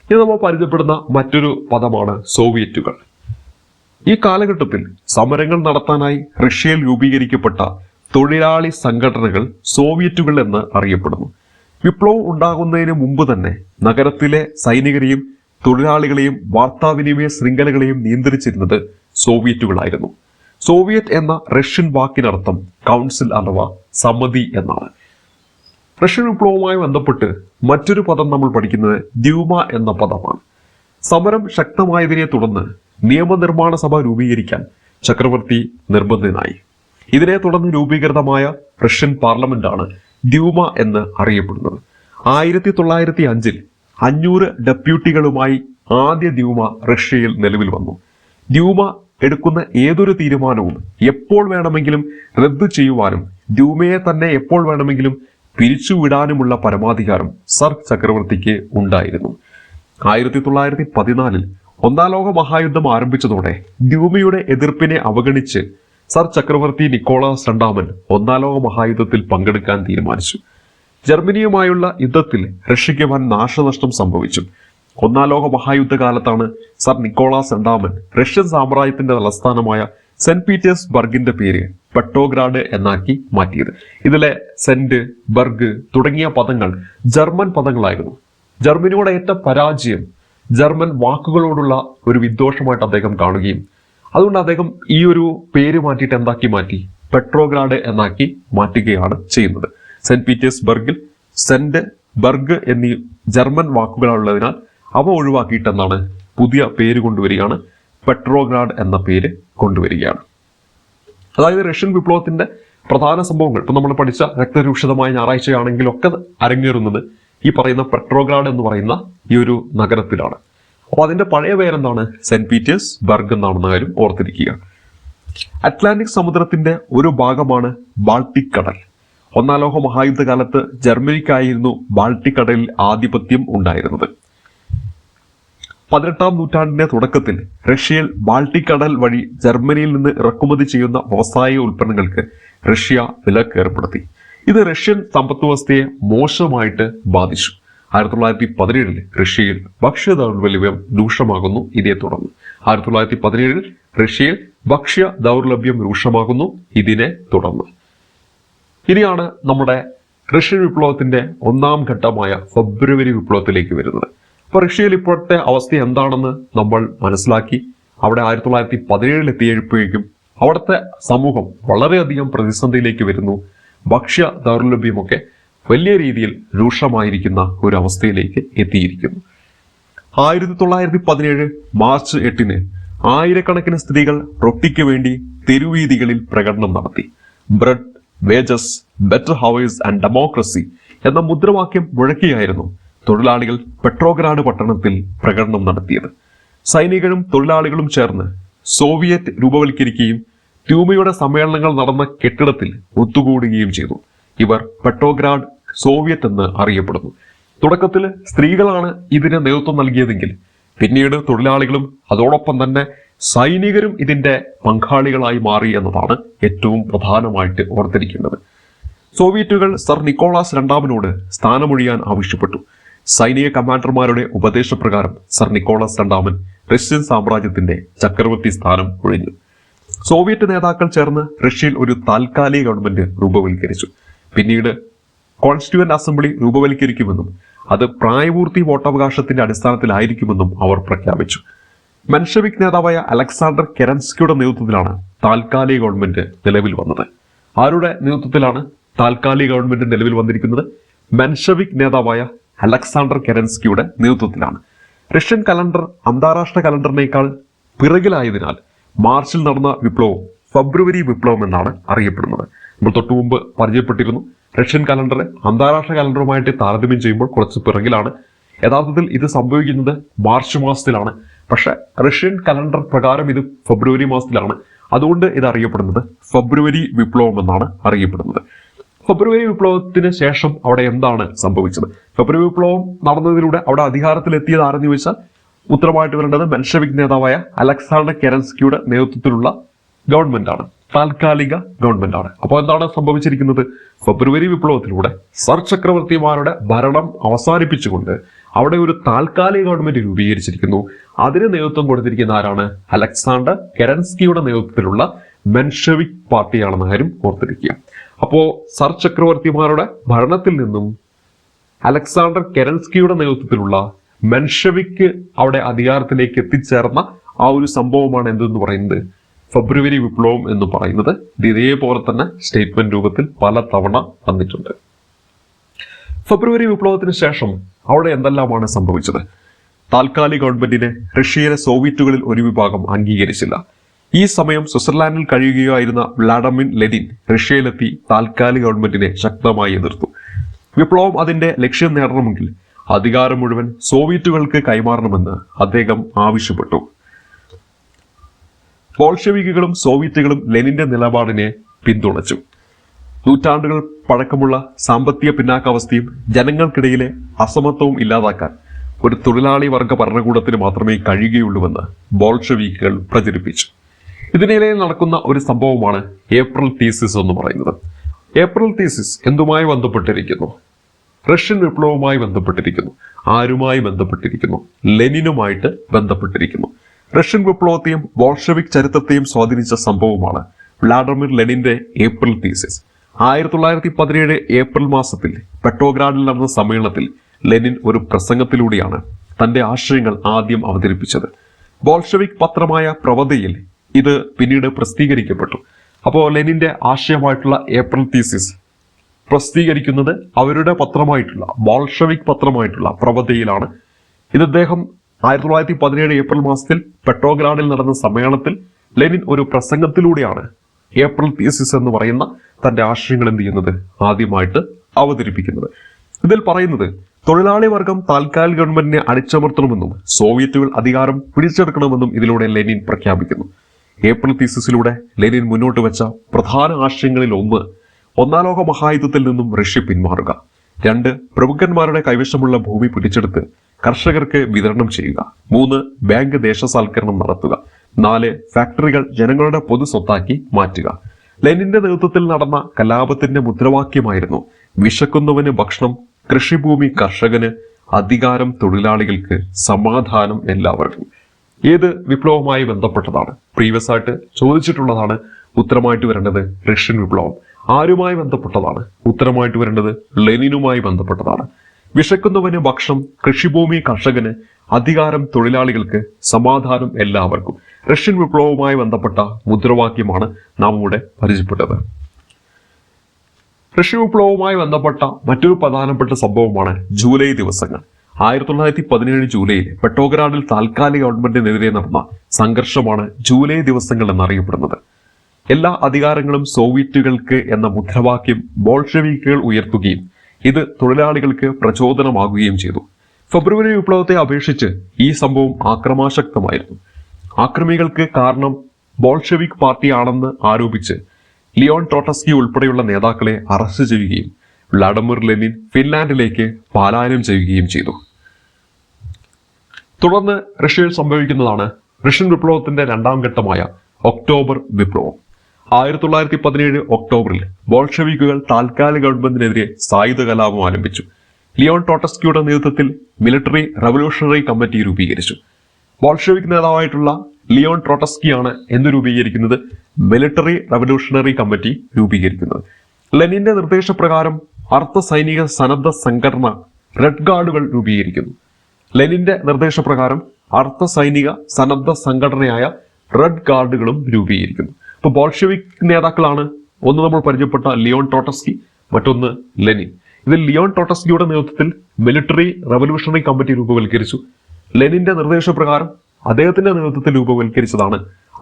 ഇനി നമ്മൾ പരിചയപ്പെടുന്ന മറ്റൊരു പദമാണ് സോവിയറ്റുകൾ. ഈ കാലഘട്ടത്തിൽ സമരങ്ങൾ നടത്താനായി റഷ്യയിൽ രൂപീകരിക്കപ്പെട്ട തൊഴിലാളി സംഘടനകൾ സോവിയറ്റുകൾ എന്ന് അറിയപ്പെടുന്നു. വിപ്ലവം ഉണ്ടാകുന്നതിന് മുമ്പ് തന്നെ നഗരത്തിലെ സൈനികരെയും തൊഴിലാളികളെയും വാർത്താവിനിമയ ശൃംഖലകളെയും നിയന്ത്രിച്ചിരുന്നത് സോവിയറ്റുകളായിരുന്നു. സോവിയറ്റ് എന്ന റഷ്യൻ വാക്കിനർത്ഥം കൗൺസിൽ അഥവാ സമിതി എന്നാണ്. റഷ്യൻ വിപ്ലവവുമായി ബന്ധപ്പെട്ട് മറ്റൊരു പദം നമ്മൾ പഠിക്കുന്നത് ദ്യൂമ എന്ന പദമാണ്. സമരം ശക്തമായതിനെ തുടർന്ന് നിയമനിർമ്മാണ സഭ രൂപീകരിക്കാൻ ചക്രവർത്തി നിർബന്ധിതനായി. ഇതിനെ തുടർന്ന് രൂപീകൃതമായ റഷ്യൻ പാർലമെന്റാണ് ദ്യൂമ എന്ന് അറിയപ്പെടുന്നത്. ആയിരത്തി തൊള്ളായിരത്തി അഞ്ചിൽ അഞ്ഞൂറ് ഡെപ്യൂട്ടികളുമായി ആദ്യ ദ്യൂമ റഷ്യയിൽ നിലവിൽ വന്നു. ദ്യൂമ എടുക്കുന്ന ഏതൊരു തീരുമാനവും എപ്പോൾ വേണമെങ്കിലും റദ്ദു ചെയ്യുവാനും ദ്യൂമയെ തന്നെ എപ്പോൾ വേണമെങ്കിലും പിരിച്ചുവിടാനുമുള്ള പരമാധികാരം സർ ചക്രവർത്തിക്ക് ഉണ്ടായിരുന്നു. ആയിരത്തി തൊള്ളായിരത്തി പതിനാലിൽ ഒന്നാം ലോക മഹായുദ്ധം ആരംഭിച്ചതോടെ ദ്യൂമയുടെ എതിർപ്പിനെ അവഗണിച്ച് സർ ചക്രവർത്തി നിക്കോളാസ് രണ്ടാമൻ ഒന്നാം ലോക മഹായുദ്ധത്തിൽ പങ്കെടുക്കാൻ തീരുമാനിച്ചു. ജർമ്മനിയുമായുള്ള യുദ്ധത്തിൽ റഷ്യയ്ക്ക് വൻ നാശനഷ്ടം സംഭവിച്ചു. ഒന്നാം ലോക മഹായുദ്ധ കാലത്താണ് സർ നിക്കോളാസ് രണ്ടാമൻ റഷ്യൻ സാമ്രാജ്യത്തിന്റെ തലസ്ഥാനമായ സെന്റ് പീറ്റേഴ്സ് ബർഗിന്റെ പേര് പെട്ടോഗ്രാഡ് എന്നാക്കി മാറ്റിയത്. ഇതിലെ സെന്റ് ബർഗ് തുടങ്ങിയ പദങ്ങൾ ജർമ്മൻ പദങ്ങളായിരുന്നു. ജർമ്മനിയോട് ഏറ്റ പരാജയം ജർമ്മൻ വാക്കുകളോടുള്ള ഒരു വിദ്വേഷമായിട്ട് അദ്ദേഹം കാണുകയും അതുകൊണ്ട് അദ്ദേഹം ഈ ഒരു പേര് മാറ്റിയിട്ട് എന്താക്കി മാറ്റി? പെട്രോഗ്രാഡ് എന്നാക്കി മാറ്റുകയാണ് ചെയ്യുന്നത്. സെന്റ് പീറ്റേഴ്സ് ബർഗിൽ സെന്റ് ബർഗ് എന്നീ ജർമ്മൻ വാക്കുകളുള്ളതിനാൽ അവ ഒഴിവാക്കിയിട്ടെന്നാണ് പുതിയ പേര് കൊണ്ടുവരികയാണ്. പെട്രോഗ്രാഡ് എന്ന പേര് കൊണ്ടുവരികയാണ്. അതായത് റഷ്യൻ വിപ്ലവത്തിന്റെ പ്രധാന സംഭവങ്ങൾ. ഇപ്പൊ നമ്മൾ പഠിച്ച രക്തരൂക്ഷിതമായ ഞായറാഴ്ചയാണെങ്കിലൊക്കെ അരങ്ങേറുന്നത് ഈ പറയുന്ന പെട്രോഗ്രാഡ് എന്ന് പറയുന്ന ഈ ഒരു നഗരത്തിലാണ്. അപ്പോൾ അതിന്റെ പഴയ പേരെന്താണ്? സെന്റ് പീറ്റേഴ്സ് ബർഗ് എന്നാണെന്ന കാര്യം ഓർത്തിരിക്കുക. അറ്റ്ലാന്റിക് സമുദ്രത്തിന്റെ ഒരു ഭാഗമാണ് ബാൾട്ടിക് കടൽ. ഒന്നാം ലോക മഹായുദ്ധകാലത്ത് ജർമ്മനിക്കായിരുന്നു ബാൾട്ടിക് കടലിൽ ആധിപത്യം ഉണ്ടായിരുന്നത്. പതിനെട്ടാം നൂറ്റാണ്ടിന്റെ തുടക്കത്തിൽ റഷ്യയിൽ ബാൾട്ടിക് കടൽ വഴി ജർമ്മനിയിൽ നിന്ന് ഇറക്കുമതി ചെയ്യുന്ന വ്യവസായ ഉൽപ്പന്നങ്ങൾക്ക് റഷ്യ വിലക്ക് ഏർപ്പെടുത്തി. ഇത് റഷ്യൻ സമ്പദ് വ്യവസ്ഥയെ മോശമായിട്ട് ബാധിച്ചു. ആയിരത്തി തൊള്ളായിരത്തി പതിനേഴിൽ റഷ്യയിൽ ഭക്ഷ്യ ദൗർലഭ്യം രൂക്ഷമാകുന്നു. ഇതേ തുടർന്ന് ആയിരത്തി തൊള്ളായിരത്തി പതിനേഴിൽ റഷ്യയിൽ ഭക്ഷ്യ ദൗർലഭ്യം രൂക്ഷമാകുന്നു. ഇതിനെ തുടർന്ന്. ഇനിയാണ് നമ്മുടെ റഷ്യൻ വിപ്ലവത്തിന്റെ ഒന്നാം ഘട്ടമായ ഫെബ്രുവരി വിപ്ലവത്തിലേക്ക് വരുന്നത്. റഷ്യയിൽ ഇപ്പോഴത്തെ അവസ്ഥ എന്താണെന്ന് നമ്മൾ മനസ്സിലാക്കി. അവിടെ ആയിരത്തി തൊള്ളായിരത്തി പതിനേഴിൽ എത്തിയപ്പോഴേക്കും അവിടുത്തെ സമൂഹം വളരെയധികം പ്രതിസന്ധിയിലേക്ക് വരുന്നു. ഭക്ഷ്യ ദൗർലഭ്യമൊക്കെ വലിയ രീതിയിൽ രൂക്ഷമായിരിക്കുന്ന ഒരു അവസ്ഥയിലേക്ക് എത്തിയിരിക്കുന്നു. ആയിരത്തി തൊള്ളായിരത്തി പതിനേഴ് മാർച്ച് എട്ടിന് ആയിരക്കണക്കിന് സ്ത്രീകൾ റൊട്ടിക്ക് വേണ്ടി തെരുവീതികളിൽ പ്രകടനം നടത്തി. Bread wages better house and democracy എന്ന മുദ്രാവാക്യം മുഴക്കിയായിരുന്നു തൊഴിലാളികൾ പെട്രോഗ്രാഡ് പട്ടണത്തിൽ പ്രകടനം നടത്തിയത്. സൈനികരും തൊഴിലാളികളും ചേർന്ന് സോവിയറ്റ് രൂപവൽക്കരിക്കുകയും ട്യൂമയുടെ സമ്മേളനങ്ങൾ നടന്ന കെട്ടിടത്തിൽ ഒത്തുകൂടുകയും ചെയ്തു. ഇവർ പെട്രോഗ്രാഡ് സോവിയറ്റ് എന്ന് അറിയപ്പെടുന്നു. തുടക്കത്തിൽ സ്ത്രീകളാണ് ഇതിന് നേതൃത്വം നൽകിയതെങ്കിൽ പിന്നീട് തൊഴിലാളികളും അതോടൊപ്പം തന്നെ സൈനികരും ഇതിന്റെ പങ്കാളികളായി മാറി എന്നതാണ് ഏറ്റവും പ്രധാനമായിട്ട് ഓർത്തിരിക്കേണ്ടത്. സോവിയറ്റുകൾ സർ നിക്കോളാസ് രണ്ടാമനോട് സ്ഥാനമൊഴിയാൻ ആവശ്യപ്പെട്ടു. സൈനിക കമാൻഡർമാരുടെ ഉപദേശപ്രകാരം സർ നിക്കോളാസ് രണ്ടാമൻ റഷ്യൻ സാമ്രാജ്യത്തിന്റെ ചക്രവർത്തി സ്ഥാനം ഒഴിഞ്ഞു. സോവിയറ്റ് നേതാക്കൾ ചേർന്ന് റഷ്യയിൽ ഒരു താൽക്കാലിക ഗവൺമെന്റ് രൂപവൽക്കരിച്ചു. പിന്നീട് കോൺസ്റ്റിറ്റ്യൂവന്റ് അസംബ്ലി രൂപവൽക്കരിക്കുമെന്നും അത് പ്രായപൂർത്തി വോട്ടവകാശത്തിന്റെ അടിസ്ഥാനത്തിലായിരിക്കുമെന്നും അവർ പ്രഖ്യാപിച്ചു. മെൻഷവിക് നേതാവായ അലക്സാണ്ടർ കെരൻസ്കിയുടെ നേതൃത്വത്തിലാണ് താൽക്കാലിക ഗവൺമെന്റ് നിലവിൽ വന്നത്. ആരുടെ നേതൃത്വത്തിലാണ് താൽക്കാലിക ഗവൺമെന്റ് നിലവിൽ വന്നിരിക്കുന്നത്? മെൻഷവിക് നേതാവായ അലക്സാണ്ടർ കെരൻസ്കിയുടെ നേതൃത്വത്തിലാണ്. റഷ്യൻ കലണ്ടർ അന്താരാഷ്ട്ര കലണ്ടറിനേക്കാൾ പിറകിലായതിനാൽ മാർച്ചിൽ നടന്ന വിപ്ലവം ഫെബ്രുവരി വിപ്ലവം എന്നാണ് അറിയപ്പെടുന്നത്. നമ്മൾ തൊട്ടു മുമ്പ് പരിചയപ്പെട്ടിരുന്നു. റഷ്യൻ കലണ്ടർ അന്താരാഷ്ട്ര കലണ്ടറുമായിട്ട് താരതമ്യം ചെയ്യുമ്പോൾ കുറച്ച് പിറകിലാണ്. യഥാർത്ഥത്തിൽ ഇത് സംഭവിക്കുന്നത് മാർച്ച് മാസത്തിലാണ്. പക്ഷേ റഷ്യൻ കലണ്ടർ പ്രകാരം ഇത് ഫെബ്രുവരി മാസത്തിലാണ്. അതുകൊണ്ട് ഇത് അറിയപ്പെടുന്നത് ഫെബ്രുവരി വിപ്ലവം എന്നാണ് അറിയപ്പെടുന്നത്. ഫെബ്രുവരി വിപ്ലവത്തിന് ശേഷം അവിടെ എന്താണ് സംഭവിച്ചത്? ഫെബ്രുവരി വിപ്ലവം നടന്നതിലൂടെ അവിടെ അധികാരത്തിലെത്തിയത് ആരെന്ന് ചോദിച്ചാൽ ഉത്തരമായിട്ട് വരേണ്ടത് മെൻഷവിക് നേതാവായ അലക്സാണ്ടർ കെരൻസ്കിയുടെ നേതൃത്വത്തിലുള്ള ഗവൺമെന്റാണ് താൽക്കാലിക ഗവൺമെന്റാണ് അപ്പോൾ എന്താണ് സംഭവിച്ചിരിക്കുന്നത്? ഫെബ്രുവരി വിപ്ലവത്തിലൂടെ സർ ചക്രവർത്തിമാരുടെ ഭരണം അവസാനിപ്പിച്ചുകൊണ്ട് അവിടെ ഒരു താൽക്കാലിക ഗവൺമെന്റ് രൂപീകരിച്ചിരിക്കുന്നു. അതിന് നേതൃത്വം കൊടുത്തിരിക്കുന്ന ആരാണ്? അലക്സാണ്ടർ കെരൻസ്കിയുടെ നേതൃത്വത്തിലുള്ള മെൻഷവിക് പാർട്ടിയാണെന്ന കാര്യം ഓർത്തിരിക്കുക. അപ്പോ സർ ചക്രവർത്തിമാരുടെ ഭരണത്തിൽ നിന്നും അലക്സാണ്ടർ കെരൻസ്കിയുടെ നേതൃത്വത്തിലുള്ള മെൻഷവിക്ക് അവിടെ അധികാരത്തിലേക്ക് എത്തിച്ചേർന്ന ആ ഒരു സംഭവമാണ് എന്തെന്ന് പറയുന്നത്? ഫെബ്രുവരി വിപ്ലവം എന്ന് പറയുന്നത്. ഇത് ഇതേപോലെ തന്നെ സ്റ്റേറ്റ്മെന്റ് രൂപത്തിൽ പല തവണ വന്നിട്ടുണ്ട്. ഫെബ്രുവരി വിപ്ലവത്തിന് ശേഷം അവിടെ എന്തെല്ലാമാണ് സംഭവിച്ചത്? താൽക്കാലിക ഗവൺമെന്റിനെ റഷ്യയിലെ സോവിയറ്റുകളിൽ ഒരു വിഭാഗം അംഗീകരിച്ചില്ല. ഈ സമയം സ്വിറ്റ്സർലാൻഡിൽ കഴിയുകയായിരുന്ന വ്ളാഡമിൻ ലെനിൻ റഷ്യയിലെത്തി താൽക്കാലിക ഗവൺമെന്റിനെ ശക്തമായി എതിർത്തു. വിപ്ലവം അതിന്റെ ലക്ഷ്യം നേടണമെങ്കിൽ അധികാരം മുഴുവൻ സോവിയറ്റുകൾക്ക് കൈമാറണമെന്ന് അദ്ദേഹം ആവശ്യപ്പെട്ടു. ബോൾഷെവിക്കുകളും സോവിയറ്റുകളും ലെനിന്റെ നിലപാടിനെ പിന്തുണച്ചു. നൂറ്റാണ്ടുകൾ പഴക്കമുള്ള സാമ്പത്തിക പിന്നാക്കാവസ്ഥയും ജനങ്ങൾക്കിടയിലെ അസമത്വവും ഇല്ലാതാക്കാൻ ഒരു തൊഴിലാളി വർഗ ഭരണകൂടത്തിന് മാത്രമേ കഴിയുകയുള്ളൂവെന്ന് ബോൾഷവീക്കുകൾ പ്രചരിപ്പിച്ചു. ഇതിനിടയിൽ നടക്കുന്ന ഒരു സംഭവമാണ് ഏപ്രിൽ തീസിസ് എന്ന് പറയുന്നത്. ഏപ്രിൽ തീസിസ് എന്തുമായി ബന്ധപ്പെട്ടിരിക്കുന്നു? റഷ്യൻ വിപ്ലവവുമായി ബന്ധപ്പെട്ടിരിക്കുന്നു. ആരുമായി ബന്ധപ്പെട്ടിരിക്കുന്നു? ലെനിനുമായിട്ട് ബന്ധപ്പെട്ടിരിക്കുന്നു. റഷ്യൻ വിപ്ലവത്തെയും ബോൾഷവിക് ചരിത്രത്തെയും സ്വാധീനിച്ച സംഭവമാണ് വ്ളാഡിമിർ ലെനിന്റെ ഏപ്രിൽ തീസിസ്. ആയിരത്തി തൊള്ളായിരത്തി പതിനേഴ് ഏപ്രിൽ മാസത്തിൽ പെട്രോഗ്രാഡിൽ നടന്ന സമ്മേളനത്തിൽ ലെനിൻ ഒരു പ്രസംഗത്തിലൂടെയാണ് തന്റെ ആശയങ്ങൾ ആദ്യം അവതരിപ്പിച്ചത്. ബോൾഷവിക് പത്രമായ പ്രവതയിൽ ഇത് പിന്നീട് പ്രസിദ്ധീകരിക്കപ്പെട്ടു. അപ്പോൾ ലെനിന്റെ ആശയമായിട്ടുള്ള ഏപ്രിൽ തീസിസ് പ്രസിദ്ധീകരിക്കുന്നത് അവരുടെ പത്രമായിട്ടുള്ള ബോൾഷവിക് പത്രമായിട്ടുള്ള പ്രവതയിലാണ് ഇത് അദ്ദേഹം ആയിരത്തി തൊള്ളായിരത്തി പതിനേഴ് ഏപ്രിൽ മാസത്തിൽ പെട്രോഗ്രാഡിൽ നടന്ന സമ്മേളനത്തിൽ ലെനിൻ ഒരു പ്രസംഗത്തിലൂടെയാണ് ഏപ്രിൽ തീസിസ് എന്ന് പറയുന്ന തന്റെ ആശയങ്ങൾ എന്ത് ചെയ്യുന്നത്? ആദ്യമായിട്ട് അവതരിപ്പിക്കുന്നത്. ഇതിൽ പറയുന്നത് തൊഴിലാളി വർഗം താൽക്കാലിക ഗവൺമെന്റിനെ അടിച്ചമർത്തണമെന്നും സോവിയറ്റുകൾ അധികാരം പിടിച്ചെടുക്കണമെന്നും ഇതിലൂടെ ലെനിൻ പ്രഖ്യാപിക്കുന്നു. ഏപ്രിൽ തീസിസിലൂടെ ലെനിൻ മുന്നോട്ട് വെച്ച പ്രധാന ആശയങ്ങളിൽ ഒന്ന് ഒന്നാം ലോക മഹായുദ്ധത്തിൽ നിന്നും റഷ്യ പിന്മാറുക. രണ്ട് പ്രമുഖന്മാരുടെ കൈവശമുള്ള ഭൂമി പിടിച്ചെടുത്ത് കർഷകർക്ക് വിതരണം ചെയ്യുക. മൂന്ന് ബാങ്ക് ദേശസാൽക്കരണം നടത്തുക. നാല് ഫാക്ടറികൾ ജനങ്ങളുടെ പൊതു സ്വത്താക്കി മാറ്റുക. ലെനിന്റെ നേതൃത്വത്തിൽ നടന്ന കലാപത്തിന്റെ മുദ്രാവാക്യമായിരുന്നു വിശക്കുന്നവന് ഭക്ഷണം കൃഷിഭൂമി കർഷകന് അധികാരം തൊഴിലാളികൾക്ക് സമാധാനം എല്ലാവർക്കും. ഏത് വിപ്ലവവുമായി ബന്ധപ്പെട്ടതാണ്? പ്രീവിയസ് ആയിട്ട് ചോദിച്ചിട്ടുള്ളതാണ് ഉത്തരമായിട്ട് വരേണ്ടത് റഷ്യൻ വിപ്ലവം. ആരുമായി ബന്ധപ്പെട്ടതാണ്? ഉത്തരമായിട്ട് വരേണ്ടത് ലെനിനുമായി ബന്ധപ്പെട്ടതാണ്. വിശക്കുന്നവന് ഭക്ഷണം കൃഷിഭൂമി കർഷകന് അധികാരം തൊഴിലാളികൾക്ക് സമാധാനം എല്ലാവർക്കും. റഷ്യൻ വിപ്ലവവുമായി ബന്ധപ്പെട്ട മുദ്രാവാക്യമാണ് നാം ഇവിടെ പരിചയപ്പെട്ടത്. റഷ്യ വിപ്ലവവുമായി ബന്ധപ്പെട്ട മറ്റൊരു പ്രധാനപ്പെട്ട സംഭവമാണ് ജൂലൈ ദിവസങ്ങൾ. ആയിരത്തി തൊള്ളായിരത്തി പതിനേഴ് ജൂലൈയിൽ പെട്ടോഗ്രാഡിൽ താൽക്കാലിക ഗവൺമെന്റിനെതിരെ നടന്ന സംഘർഷമാണ് ജൂലൈ ദിവസങ്ങൾ എന്നറിയപ്പെടുന്നത് എല്ലാ അധികാരങ്ങളും സോവിയറ്റുകൾക്ക് എന്ന മുദ്രാവാക്യം ബോൾഷെവിക്കുകൾ ഉയർത്തുകയും ഇത് തൊഴിലാളികൾക്ക് പ്രചോദനമാകുകയും ചെയ്തു. ഫെബ്രുവരി വിപ്ലവത്തെ അപേക്ഷിച്ച് ഈ സംഭവം ആക്രമാശക്തമായിരുന്നു ആക്രമികൾക്ക് കാരണം ബോൾഷെവിക് പാർട്ടിയാണെന്ന് ആരോപിച്ച് ലിയോൺ ട്രോട്ടസ്കി ഉൾപ്പെടെയുള്ള നേതാക്കളെ അറസ്റ്റ് ചെയ്യുകയും വ്ളാഡിമിർ ലെനിൻ ഫിൻലാൻഡിലേക്ക് പലായനം ചെയ്യുകയും ചെയ്തു. തുടർന്ന് റഷ്യയിൽ സംഭവിക്കുന്നതാണ് റഷ്യൻ വിപ്ലവത്തിന്റെ രണ്ടാം ഘട്ടമായ ഒക്ടോബർ വിപ്ലവം. ആയിരത്തി തൊള്ളായിരത്തി പതിനേഴ് ഒക്ടോബറിൽ ബോൾഷവിക്കുകൾ താൽക്കാലിക ഗവൺമെന്റിനെതിരെ സായുധ കലാപം ആരംഭിച്ചു. ലിയോൺ ടോട്ടസ്കിയുടെ നേതൃത്വത്തിൽ മിലിറ്ററി റവല്യൂഷണറി കമ്മിറ്റി രൂപീകരിച്ചു. ബോൾഷവിക് നേതാവായിട്ടുള്ള ലിയോൺ ട്രോട്ടസ്കിയാണ് എന്ത് രൂപീകരിക്കുന്നത് മിലിറ്ററി റവല്യൂഷണറി കമ്മിറ്റി രൂപീകരിക്കുന്നത്. ലെനിന്റെ നിർദ്ദേശപ്രകാരം അർദ്ധ സൈനിക സന്നദ്ധ സംഘടന റെഡ് ഗാർഡുകൾ രൂപീകരിക്കുന്നു. ലെനിന്റെ നിർദ്ദേശപ്രകാരം അർദ്ധ സൈനിക സന്നദ്ധ സംഘടനയായ റെഡ് ഗാർഡുകളും രൂപീകരിക്കുന്നു. ഇപ്പൊ ബോൾഷെവിക് നേതാക്കളാണ്. ഒന്ന് നമ്മൾ പരിചയപ്പെട്ട ലിയോൺ ടോട്ടസ്കി മറ്റൊന്ന് ലെനിൻ. ഇതിൽ ലിയോൺ ടോട്ടസ്കിയുടെ നേതൃത്വത്തിൽ മിലിറ്ററി റവല്യൂഷണറി കമ്മിറ്റി രൂപവൽക്കരിച്ചു. ലെനിന്റെ നിർദ്ദേശപ്രകാരം അദ്ദേഹത്തിന്റെ നേതൃത്വത്തിൽ രൂപവൽക്കരിച്ചതാണ്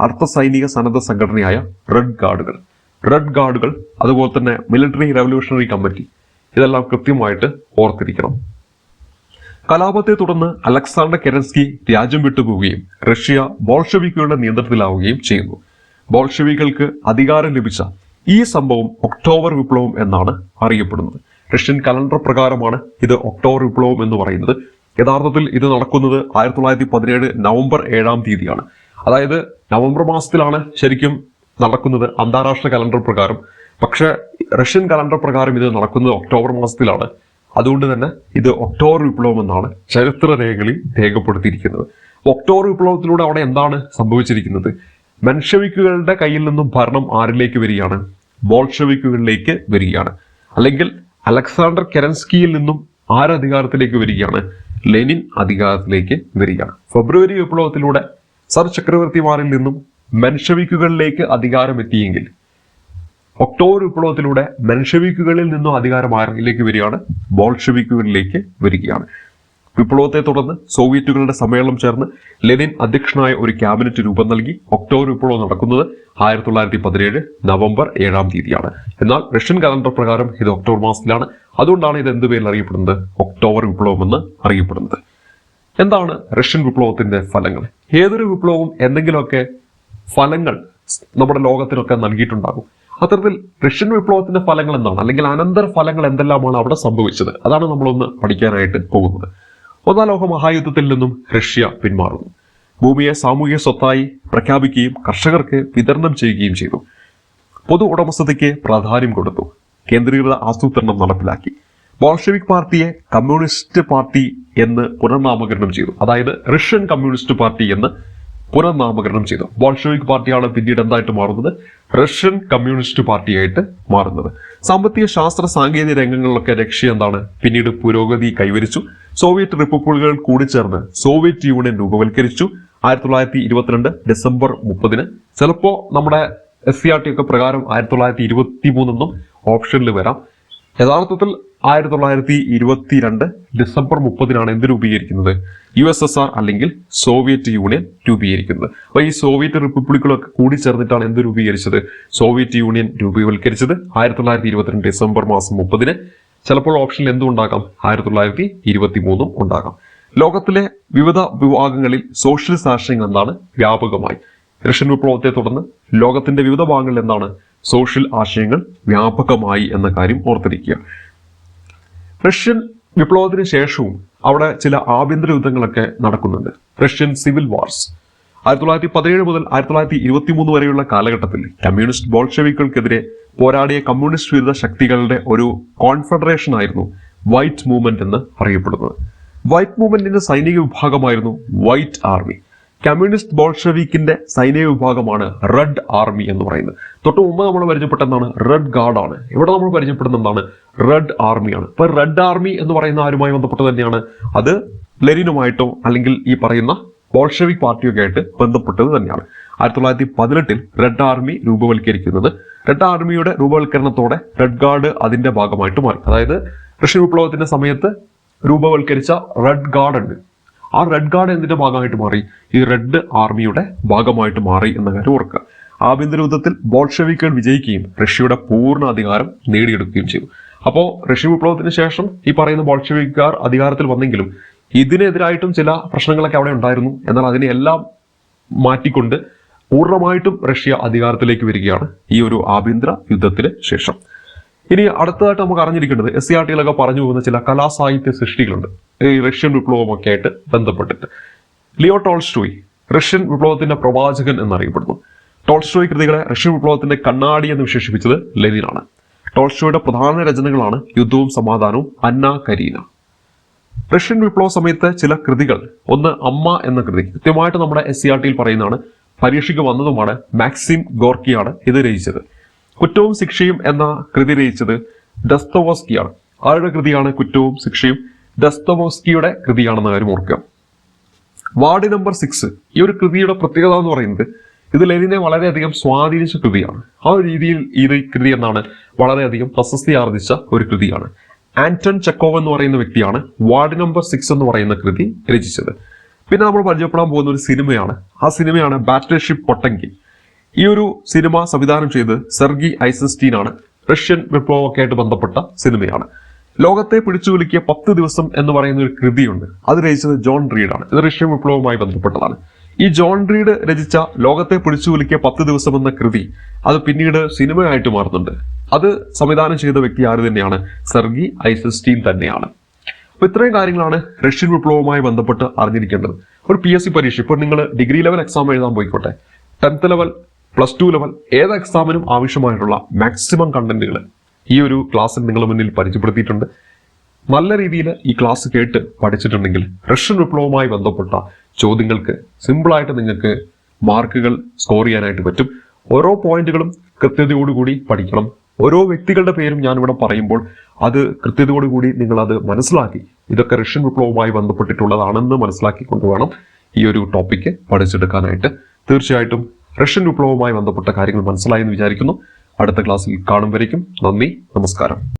അർദ്ധ സൈനിക സന്നദ്ധ സംഘടനയായ റെഡ് ഗാർഡുകൾ റെഡ് ഗാർഡുകൾ അതുപോലെ തന്നെ മിലിറ്ററി റവല്യൂഷണറി കമ്മിറ്റി ഇതെല്ലാം കൃത്യമായിട്ട് ഓർത്തിരിക്കണം. കലാപത്തെ തുടർന്ന് അലക്സാണ്ടർ കെരൻസ്കി രാജ്യം വിട്ടുപോവുകയും റഷ്യ ബോൾഷവിക്കുകളുടെ നിയന്ത്രണത്തിലാവുകയും ചെയ്യുന്നു. ബോൾഷവികൾക്ക് അധികാരം ലഭിച്ച ഈ സംഭവം ഒക്ടോബർ വിപ്ലവം എന്നാണ് അറിയപ്പെടുന്നത്. റഷ്യൻ കലണ്ടർ പ്രകാരമാണ് ഇത് ഒക്ടോബർ വിപ്ലവം എന്ന് പറയുന്നത്. യഥാർത്ഥത്തിൽ ഇത് നടക്കുന്നത് ആയിരത്തി തൊള്ളായിരത്തി പതിനേഴ് നവംബർ ഏഴാം തീയതിയാണ്. അതായത് നവംബർ മാസത്തിലാണ് ശരിക്കും നടക്കുന്നത് അന്താരാഷ്ട്ര കലണ്ടർ പ്രകാരം. പക്ഷേ റഷ്യൻ കലണ്ടർ പ്രകാരം ഇത് നടക്കുന്നത് ഒക്ടോബർ മാസത്തിലാണ്. അതുകൊണ്ട് തന്നെ ഇത് ഒക്ടോബർ വിപ്ലവം എന്നാണ് ചരിത്ര രേഖകളിൽ രേഖപ്പെടുത്തിയിരിക്കുന്നത്. ഒക്ടോബർ വിപ്ലവത്തിലൂടെ അവിടെ എന്താണ് സംഭവിച്ചിരിക്കുന്നത്? മെൻഷവിക്കുകളുടെ കയ്യിൽ നിന്നും ഭരണം ആരിലേക്ക് വരികയാണ്? ബോൾഷവിക്കുകളിലേക്ക് വരികയാണ്. അല്ലെങ്കിൽ അലക്സാണ്ടർ കെരൻസ്കിയിൽ നിന്നും ആരധികാരത്തിലേക്ക് വരികയാണ്? ലെനിൻ അധികാരത്തിലേക്ക് വരികയാണ്. ഫെബ്രുവരി വിപ്ലവത്തിലൂടെ സർ ചക്രവർത്തിമാരിൽ നിന്നും മെൻഷവിക്കുകളിലേക്ക് അധികാരം എത്തിയെങ്കിൽ ഒക്ടോബർ വിപ്ലവത്തിലൂടെ മെൻഷവിക്കുകളിൽ നിന്നും അധികാരം ആരിലേക്ക് വരികയാണ് ബോൾഷവിക്കുകളിലേക്ക് വരികയാണ്. വിപ്ലവത്തെ തുടർന്ന് സോവിയറ്റുകളുടെ സമ്മേളനം ചേർന്ന് ലെനിൻ അധ്യക്ഷനായ ഒരു ക്യാബിനറ്റ് രൂപം നൽകി ഒക്ടോബർ വിപ്ലവം നടക്കുന്നത് ആയിരത്തി തൊള്ളായിരത്തി പതിനേഴ് നവംബർ ഏഴാം തീയതിയാണ്. എന്നാൽ റഷ്യൻ കലണ്ടർ പ്രകാരം ഇത് ഒക്ടോബർ മാസത്തിലാണ്. അതുകൊണ്ടാണ് ഇത് എന്ത് പേരിൽ അറിയപ്പെടുന്നത്? ഒക്ടോബർ വിപ്ലവം എന്ന് അറിയപ്പെടുന്നത്. എന്താണ് റഷ്യൻ വിപ്ലവത്തിന്റെ ഫലങ്ങൾ? ഏതൊരു വിപ്ലവവും എന്തെങ്കിലുമൊക്കെ ഫലങ്ങൾ നമ്മുടെ ലോകത്തിനൊക്കെ നൽകിയിട്ടുണ്ടാകും. അത്തരത്തിൽ റഷ്യൻ വിപ്ലവത്തിന്റെ ഫലങ്ങൾ എന്താണ്? അല്ലെങ്കിൽ അനന്തര ഫലങ്ങൾ എന്തെല്ലാമാണ് അവിടെ സംഭവിച്ചത്? അതാണ് നമ്മളൊന്ന് പഠിക്കാനായിട്ട് പോകുന്നത്. ഒന്നാം ലോക മഹായുദ്ധത്തിൽ നിന്നും റഷ്യ പിന്മാറുന്നു. ഭൂമിയെ സാമൂഹ്യ സ്വത്തായി പ്രഖ്യാപിക്കുകയും കർഷകർക്ക് വിതരണം ചെയ്യുകയും ചെയ്തു. പൊതു ഉടമസ്ഥതയ്ക്ക് പ്രാധാന്യം കൊടുത്തു. കേന്ദ്രീകൃത ആസൂത്രണം നടപ്പിലാക്കി. ബോൾഷെവിക് പാർട്ടിയെ കമ്മ്യൂണിസ്റ്റ് പാർട്ടി എന്ന് പുനർനാമകരണം ചെയ്തു. അതായത് റഷ്യൻ കമ്മ്യൂണിസ്റ്റ് പാർട്ടി എന്ന് പുനർനാമകരണം ചെയ്തു. ബോൾഷെവിക് പാർട്ടിയാണ് പിന്നീട് എന്തായിട്ട് മാറുന്നത്? റഷ്യൻ കമ്മ്യൂണിസ്റ്റ് പാർട്ടിയായിട്ട് മാറുന്നത്. സാമ്പത്തിക ശാസ്ത്ര സാങ്കേതിക രംഗങ്ങളിലൊക്കെ ലക്ഷ്യം എന്താണ്? പിന്നീട് പുരോഗതി കൈവരിച്ചു. സോവിയറ്റ് റിപ്പബ്ലിക്കുകൾ കൂടി ചേർന്ന് സോവിയറ്റ് യൂണിയൻ രൂപവൽക്കരിച്ചു. ആയിരത്തി തൊള്ളായിരത്തി ഇരുപത്തിരണ്ട് ഡിസംബർ മുപ്പതിന്. ചിലപ്പോ നമ്മുടെ എസ് സി ആർ ടി ഒക്കെ പ്രകാരം ആയിരത്തി തൊള്ളായിരത്തി ഇരുപത്തി മൂന്നെന്നും ഓപ്ഷനിൽ വരാം. യഥാർത്ഥത്തിൽ ആയിരത്തി തൊള്ളായിരത്തി ഇരുപത്തിരണ്ട് ഡിസംബർ മുപ്പതിനാണ് എന്ത് രൂപീകരിക്കുന്നത്? യു എസ് എസ് ആർ അല്ലെങ്കിൽ സോവിയറ്റ് യൂണിയൻ രൂപീകരിക്കുന്നത്. അപ്പൊ ഈ സോവിയറ്റ് റിപ്പബ്ലിക്കുകളൊക്കെ കൂടി ചേർന്നിട്ടാണ് എന്ത് രൂപീകരിച്ചത്? സോവിയറ്റ് യൂണിയൻ രൂപീകരിച്ചത് ആയിരത്തി തൊള്ളായിരത്തി ഇരുപത്തിരണ്ട് ഡിസംബർ മാസം മുപ്പതിന്. ചിലപ്പോൾ ഓപ്ഷനിൽ എന്തും ഉണ്ടാകാം? ആയിരത്തി തൊള്ളായിരത്തി ഇരുപത്തി മൂന്നും ഉണ്ടാകാം. ലോകത്തിലെ വിവിധ വിഭാഗങ്ങളിൽ സോഷ്യലിസ്റ്റ് ആശയങ്ങൾ എന്താണ്? വ്യാപകമായി. റഷ്യൻ വിപ്ലവത്തെ തുടർന്ന് ലോകത്തിന്റെ വിവിധ ഭാഗങ്ങളിൽ എന്താണ്? സോഷ്യൽ ആശയങ്ങൾ വ്യാപകമായി എന്ന കാര്യം ഓർത്തിരിക്കുക. റഷ്യൻ വിപ്ലവത്തിന് ശേഷവും അവിടെ ചില ആഭ്യന്തര യുദ്ധങ്ങളൊക്കെ നടക്കുന്നുണ്ട്. റഷ്യൻ സിവിൽ വാർസ് ആയിരത്തി തൊള്ളായിരത്തി പതിനേഴ് മുതൽ ആയിരത്തി തൊള്ളായിരത്തി ഇരുപത്തി മൂന്ന് വരെയുള്ള കാലഘട്ടത്തിൽ കമ്മ്യൂണിസ്റ്റ് ബോൾഷെവിക്കൾക്കെതിരെ പോരാടിയ കമ്മ്യൂണിസ്റ്റ് വിരുദ്ധ ശക്തികളുടെ ഒരു കോൺഫെഡറേഷൻ ആയിരുന്നു വൈറ്റ് മൂവ്മെന്റ് എന്ന് അറിയപ്പെടുന്നത്. വൈറ്റ് മൂവ്മെന്റിന്റെ സൈനിക വിഭാഗമായിരുന്നു വൈറ്റ് ആർമി കമ്മ്യൂണിസ്റ്റ് ബോൾഷവീക്കിന്റെ സൈനിക വിഭാഗമാണ് റെഡ് ആർമി എന്ന് പറയുന്നത്. തൊട്ട് മുമ്പ് നമ്മൾ പരിചയപ്പെട്ട എന്താണ് റെഡ് ഗാർഡാണ്. ഇവിടെ നമ്മൾ പരിചയപ്പെടുന്ന എന്താണ് റെഡ് ആർമിയാണ്. ഇപ്പൊ റെഡ് ആർമി എന്ന് പറയുന്ന ആരുമായി ബന്ധപ്പെട്ട് തന്നെയാണ് അത് ലെനിനുമായിട്ടോ അല്ലെങ്കിൽ ഈ പറയുന്ന ബോൾഷവിക് പാർട്ടിയൊക്കെ ആയിട്ട് ബന്ധപ്പെട്ടത് തന്നെയാണ്. ആയിരത്തി തൊള്ളായിരത്തി പതിനെട്ടിൽ റെഡ് ആർമി രൂപവൽക്കരിക്കുന്നത്. റെഡ് ആർമിയുടെ രൂപവൽക്കരണത്തോടെ റെഡ് ഗാർഡ് അതിന്റെ ഭാഗമായിട്ട് മാറി. അതായത് കൃഷി വിപ്ലവത്തിന്റെ സമയത്ത് രൂപവൽക്കരിച്ച റെഡ് ഗാർഡ് ഉണ്ട് ആ റെഡ് ഗാർഡ് എന്തിന്റെ ഭാഗമായിട്ട് മാറി? ഈ റെഡ് ആർമിയുടെ ഭാഗമായിട്ട് മാറി എന്ന കാര്യം ഓർക്കുക. ആഭ്യന്തര യുദ്ധത്തിൽ ബോൾഷെവിക്കുകൾ വിജയിക്കുകയും റഷ്യയുടെ പൂർണ അധികാരം നേടിയെടുക്കുകയും ചെയ്തു. അപ്പോൾ റഷ്യ വിപ്ലവത്തിന് ശേഷം ഈ പറയുന്ന ബോൾഷെവിക്കാർ അധികാരത്തിൽ വന്നെങ്കിലും ഇതിനെതിരായിട്ടും ചില പ്രശ്നങ്ങളൊക്കെ അവിടെ ഉണ്ടായിരുന്നു. എന്നാൽ അതിനെയെല്ലാം മാറ്റിക്കൊണ്ട് പൂർണമായിട്ടും റഷ്യ അധികാരത്തിലേക്ക് വരികയാണ് ഈ ഒരു ആഭ്യന്തര യുദ്ധത്തിന് ശേഷം. ഇനി അടുത്തതായിട്ട് നമുക്ക് അറിഞ്ഞിരിക്കേണ്ടത് എസ് സി ആർ ടിയിലൊക്കെ പറഞ്ഞു പോകുന്ന ചില കലാസാഹിത്യ സൃഷ്ടികളുണ്ട്. ഈ റഷ്യൻ വിപ്ലവമൊക്കെ ആയിട്ട് ബന്ധപ്പെട്ടിട്ട്. ലിയോ ടോൾസ്റ്റോയ് റഷ്യൻ വിപ്ലവത്തിന്റെ പ്രവാചകൻ എന്നറിയപ്പെടുന്നു. ടോൾസ്റ്റോയ് കൃതികളെ റഷ്യൻ വിപ്ലവത്തിന്റെ കണ്ണാടി എന്ന് വിശേഷിപ്പിച്ചത് ലെനിനാണ്. ടോൾസ്റ്റോയുടെ പ്രധാന രചനകളാണ് യുദ്ധവും സമാധാനവും അന്ന കരീന. റഷ്യൻ വിപ്ലവ സമയത്ത് ചില കൃതികൾ ഒന്ന് അമ്മ എന്ന കൃതി കൃത്യമായിട്ട് നമ്മുടെ എസ് സി ആർ ടിയിൽ പറയുന്നതാണ് പരീക്ഷയ്ക്ക് വന്നതുമാണ് മാക്സിം ഗോർക്കിയാണ് ഇത് രചിച്ചത്. കുറ്റവും ശിക്ഷയും എന്ന കൃതി രചിച്ചത് ആണ് ആരുടെ കൃതിയാണ് കുറ്റവും ശിക്ഷയും? ഡസ്തവോസ്കിയുടെ കൃതിയാണെന്ന കാര്യം ഓർക്കുക. Ward number six. ഈ ഒരു കൃതിയുടെ പ്രത്യേകത എന്ന് പറയുന്നത് ഇത് ലെനിനെ വളരെയധികം സ്വാധീനിച്ച കൃതിയാണ്. ആ ഒരു രീതിയിൽ ഈ കൃതി എന്നാണ് വളരെയധികം പ്രശസ്തി ആർജിച്ച ഒരു കൃതിയാണ്. ആന്റൺ ചെക്കോവ് എന്ന് പറയുന്ന വ്യക്തിയാണ് വാർഡ് നമ്പർ സിക്സ് എന്ന് പറയുന്ന കൃതി രചിച്ചത്. പിന്നെ നമ്മൾ പരിചയപ്പെടാൻ പോകുന്ന ഒരു സിനിമയാണ്. ആ സിനിമയാണ് ബാറ്റർഷിപ്പ് പൊട്ടങ്കി ഈ ഒരു സിനിമ സംവിധാനം ചെയ്ത് സെർഗി ഐസൻസ്റ്റീൻ ആണ് റഷ്യൻ വിപ്ലവമൊക്കെ ആയിട്ട് ബന്ധപ്പെട്ട സിനിമയാണ്. ലോകത്തെ പിടിച്ചു പിടിച്ചുകുലുക്കിയ പത്ത് ദിവസം എന്ന് പറയുന്ന ഒരു കൃതിയുണ്ട്. അത് രചിച്ചത് ജോൺ റീഡാണ്. ഇത് റഷ്യൻ വിപ്ലവവുമായി ബന്ധപ്പെട്ടതാണ്. ഈ ജോൺ റീഡ് രചിച്ച ലോകത്തെ പിടിച്ചു പിടിച്ചുകുലുക്കിയ പത്ത് ദിവസം എന്ന കൃതി അത് പിന്നീട് സിനിമയായിട്ട് മാറുന്നുണ്ട്. അത് സംവിധാനം ചെയ്ത വ്യക്തി ആര് തന്നെയാണ്? സെർഗി ഐസൻസ്റ്റീൻ തന്നെയാണ്. അപ്പൊ ഇത്രയും കാര്യങ്ങളാണ് റഷ്യൻ വിപ്ലവവുമായി ബന്ധപ്പെട്ട് അറിഞ്ഞിരിക്കേണ്ടത്. ഒരു പി എസ് സി പരീക്ഷ. ഇപ്പോൾ നിങ്ങൾ ഡിഗ്രി ലെവൽ എക്സാം എഴുതാൻ പോയിക്കോട്ടെ. Tenth level plus two level ഏത് എക്സാമിനും ആവശ്യമായിട്ടുള്ള മാക്സിമം കണ്ടന്റുകൾ ഈ ഒരു ക്ലാസ് നിങ്ങളുടെ മുന്നിൽ പരിചയപ്പെടുത്തിയിട്ടുണ്ട്. നല്ല രീതിയിൽ ഈ ക്ലാസ് കേട്ട് പഠിച്ചിട്ടുണ്ടെങ്കിൽ റഷ്യൻ വിപ്ലവവുമായി ബന്ധപ്പെട്ട ചോദ്യങ്ങൾക്ക് സിമ്പിളായിട്ട് നിങ്ങൾക്ക് മാർക്കുകൾ സ്കോർ ചെയ്യാനായിട്ട് പറ്റും. ഓരോ പോയിന്റുകളും കൃത്യതയോടുകൂടി പഠിക്കണം. ഓരോ വ്യക്തികളുടെ പേരും ഞാനിവിടെ പറയുമ്പോൾ അത് കൃത്യതയോടുകൂടി നിങ്ങൾ അത് മനസ്സിലാക്കി. ഇതൊക്കെ റഷ്യൻ വിപ്ലവവുമായി ബന്ധപ്പെട്ടിട്ടുള്ളതാണെന്ന് മനസ്സിലാക്കി കൊണ്ടുവേണം ഈ ഒരു ടോപ്പിക്ക് പഠിച്ചെടുക്കാനായിട്ട്. തീർച്ചയായിട്ടും റഷ്യൻ വിപ്ലവവുമായി ബന്ധപ്പെട്ട കാര്യങ്ങൾ മനസ്സിലായെന്ന് വിചാരിക്കുന്നു. അടുത്ത ക്ലാസ്സിൽ കാണും വരയ്ക്കും നന്ദി നമസ്കാരം.